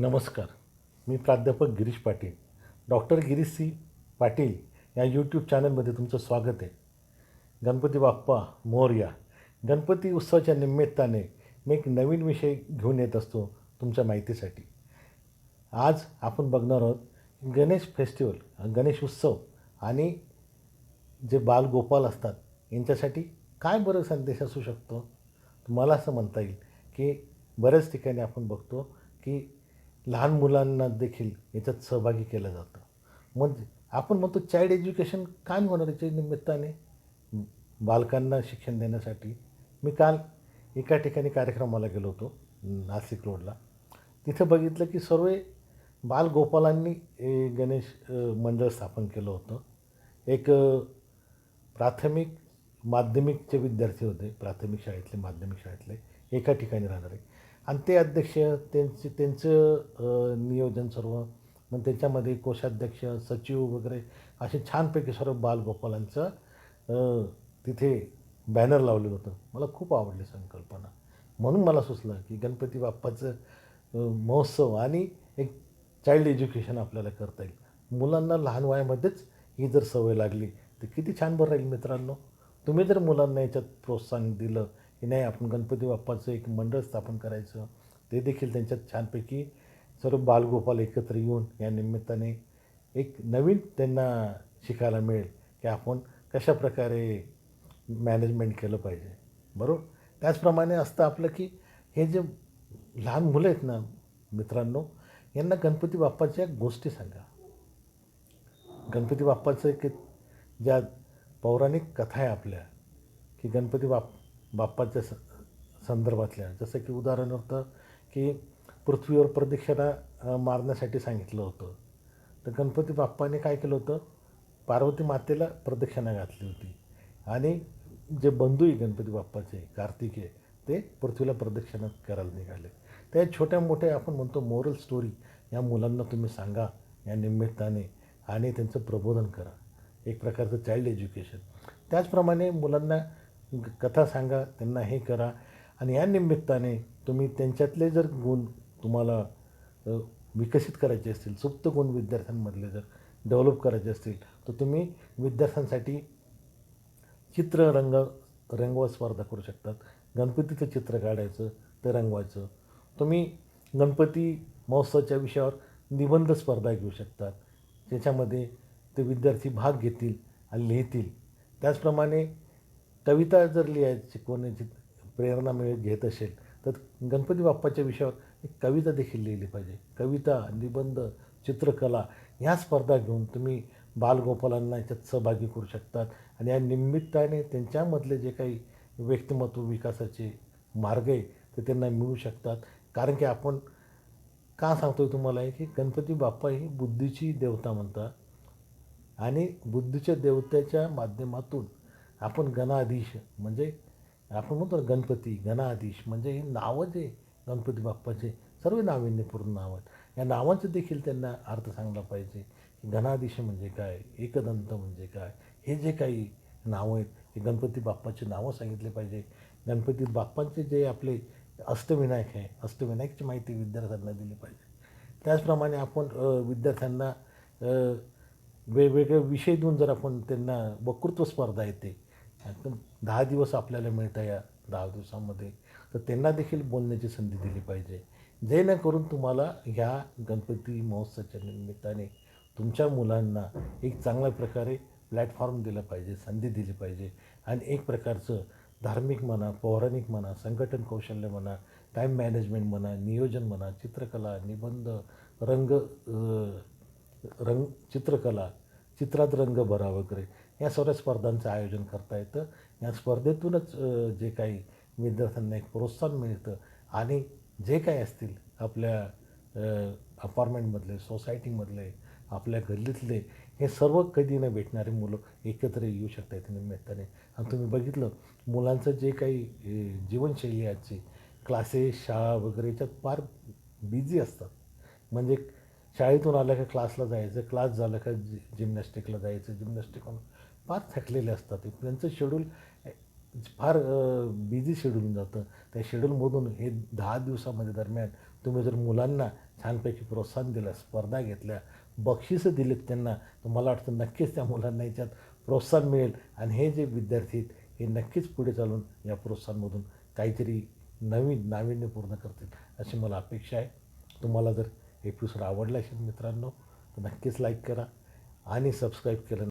नमस्कार. मी प्राध्यापक Girish Patil. Doctor Girish C. Patil या यूट्यूब चॅनलमध्ये तुमचं स्वागत आहे. गणपती बाप्पा मोर्या. गणपती उत्सवाच्या निमित्ताने मी एक नवीन विषय घेऊन येत असतो तुमच्या माहितीसाठी. आज आपण बघणार आहोत गणेश फेस्टिवल गणेश उत्सव आणि जे बालगोपाल असतात यांच्यासाठी काय बरं संदेश असू शकतो? मला असं म्हणता येईल की बऱ्याच ठिकाणी आपण बघतो की लहान मुलांना देखील याच्यात सहभागी केलं जातं. म्हणजे आपण म्हणतो चाइल्ड एज्युकेशन काय होणार याच्या निमित्ताने बालकांना शिक्षण देण्यासाठी मी काल एका ठिकाणी कार्यक्रमाला गेलो होतो नाशिक रोडला. तिथं बघितलं की सर्व बालगोपालांनी गणेश मंडळ स्थापन केलं होतं. एक प्राथमिक माध्यमिकचे विद्यार्थी होते प्राथमिक शाळेतले माध्यमिक शाळेतले एका ठिकाणी राहणारे. आणि ते अध्यक्ष त्यांचे त्यांचं नियोजन सर्व मग त्याच्यामध्ये कोषाध्यक्ष सचिव वगैरे असे छानपैकी सर्व बालगोपालांचं तिथे बॅनर लावलं होतं. मला खूप आवडली संकल्पना. म्हणून मला सुचलं की गणपती बाप्पाचं महोत्सव आणि एक चाइल्ड एज्युकेशन आपल्याला करता येईल. मुलांना लहान वयामध्येच ही जर सवय लागली तर किती छान बरं राहील मित्रांनो. तुम्ही जर मुलांना याच्यात प्रोत्साहन दिलं की नाही आपण गणपती बाप्पाचं एक मंडळ स्थापन करायचं. ते देखील त्यांच्यात छानपैकी सर्व बालगोपाल एकत्र येऊन या निमित्ताने एक नवीन त्यांना शिकायला मिळेल की आपण कशा प्रकारे मॅनेजमेंट केलं पाहिजे. बरोबर? त्याचप्रमाणे असतं आपलं की हे जे लहान मुलं आहेत ना मित्रांनो यांना गणपती बाप्पाच्या गोष्टी सांगा. गणपती बाप्पाचं एक ज्या पौराणिक कथा आहे आपल्या की गणपती बाप बाप्पाच्या स संदर्भातल्या. जसं की उदाहरणार्थ की पृथ्वीवर प्रदक्षिणा मारण्यासाठी सांगितलं होतं. तर गणपती बाप्पाने काय केलं होतं? पार्वती मातेला प्रदक्षिणा घातली होती. आणि जे बंधू आहे गणपती बाप्पाचे कार्तिके ते पृथ्वीला प्रदक्षिणा करायला निघाले. त्या छोट्या मोठ्या आपण म्हणतो मोरल स्टोरी या मुलांना तुम्ही सांगा या निमित्ताने आणि त्यांचं प्रबोधन करा. एक प्रकारचं चाइल्ड एज्युकेशन त्याचप्रमाणे मुलांना कथा सांगा त्यांना हे करा. आणि या निमित्ताने तुम्ही त्यांच्यातले जर गुण तुम्हाला विकसित करायचे असतील सुप्त गुण विद्यार्थ्यांमधले जर डेव्हलप करायचे असतील तर तुम्ही विद्यार्थ्यांसाठी चित्र रंग रंगवा स्पर्धा करू शकतात. गणपतीचं चित्र काढायचं ते रंगवायचं. तुम्ही गणपती महोत्सवाच्या विषयावर निबंध स्पर्धा घेऊ शकतात. ज्याच्यामध्ये ते विद्यार्थी भाग घेतील आणि लिहितील. त्याचप्रमाणे कविता जर लिहायची शिकवण्याची प्रेरणा मिळ घेत असेल तर गणपती बाप्पाच्या विषयावर एक कविता देखील लिहिली पाहिजे. कविता निबंध चित्रकला ह्या स्पर्धा घेऊन तुम्ही बालगोपालांना याच्यात सहभागी करू शकतात. आणि या निमित्ताने त्यांच्यामधले जे काही व्यक्तिमत्व विकासाचे मार्ग आहे ते त्यांना मिळू शकतात. कारण की आपण का सांगतोय तुम्हाला की गणपती बाप्पा ही बुद्धीची देवता म्हणतात. आणि बुद्धीच्या देवतेच्या माध्यमातून आपण गणाधीश म्हणजे आपण म्हणतो गणपती गणाधीश म्हणजे ही नावं जे गणपती बाप्पाचे सर्व नाविन्यपूर्ण नावं आहेत. या नावांचं देखील त्यांना अर्थ सांगला पाहिजे. की गणाधीश म्हणजे काय? एकदंत म्हणजे काय? हे जे काही नावं आहेत हे गणपती बाप्पाचे नावं सांगितले पाहिजे. गणपती बाप्पांचे जे आपले अष्टविनायक आहे अष्टविनायकची माहिती विद्यार्थ्यांना दिली पाहिजे. त्याचप्रमाणे आपण विद्यार्थ्यांना वेगवेगळे विषय देऊन जर आपण त्यांना वक्तृत्व स्पर्धा येते एकदम दहा दिवस आपल्याला मिळता या दहा दिवसामध्ये. तर त्यांना देखील बोलण्याची संधी दिली पाहिजे. जेणेकरून तुम्हाला ह्या गणपती महोत्सवाच्या निमित्ताने तुमच्या मुलांना एक चांगल्या प्रकारे प्लॅटफॉर्म दिलं पाहिजे संधी दिली पाहिजे. आणि एक प्रकारचं धार्मिक म्हणा पौराणिक म्हणा संघटन कौशल्य म्हणा टाईम मॅनेजमेंट म्हणा नियोजन म्हणा चित्रकला निबंध रंग रंग चित्रकला चित्रात रंग भरा वगैरे या सर्व स्पर्धांचं आयोजन करता येतं. या स्पर्धेतूनच जे काही विद्यार्थ्यांना एक प्रोत्साहन मिळतं आणि जे काही असतील आपल्या अपार्टमेंटमधले सोसायटीमधले आपल्या गल्लीतले हे सर्व कधी न भेटणारे मुलं एकत्र येऊ शकतात त्या निमित्ताने. आणि तुम्ही बघितलं मुलांचं जे काही जीवनशैली आजची क्लासेस शाळा वगैरे याच्यात फार बिझी असतात. म्हणजे शाळेतून आलं का क्लासला जायचं क्लास झालं का जि जिमनॅस्टिकला जायचं जिमनॅस्टिक फार थकलेले असतात. त्यांचं शेड्यूल फार बिझी शेड्यूल जातं. त्या शेड्यूलमधून हे दहा दिवसामध्ये दरम्यान तुम्ही जर मुलांना छानपैकी प्रोत्साहन दिलं स्पर्धा घेतल्या बक्षिसं दिलीत त्यांना तर मला वाटतं नक्कीच त्या मुलांना याच्यात प्रोत्साहन मिळेल. आणि हे जे विद्यार्थी आहेत हे नक्कीच पुढे चालून या प्रोत्साहनमधून काहीतरी नवीन नाविन्यपूर्ण करतील अशी मला अपेक्षा आहे. तुम्हाला जर एपिसोड आवडला असेल मित्रांनो तर नक्कीच लाईक करा आणि सबस्क्राईब केलं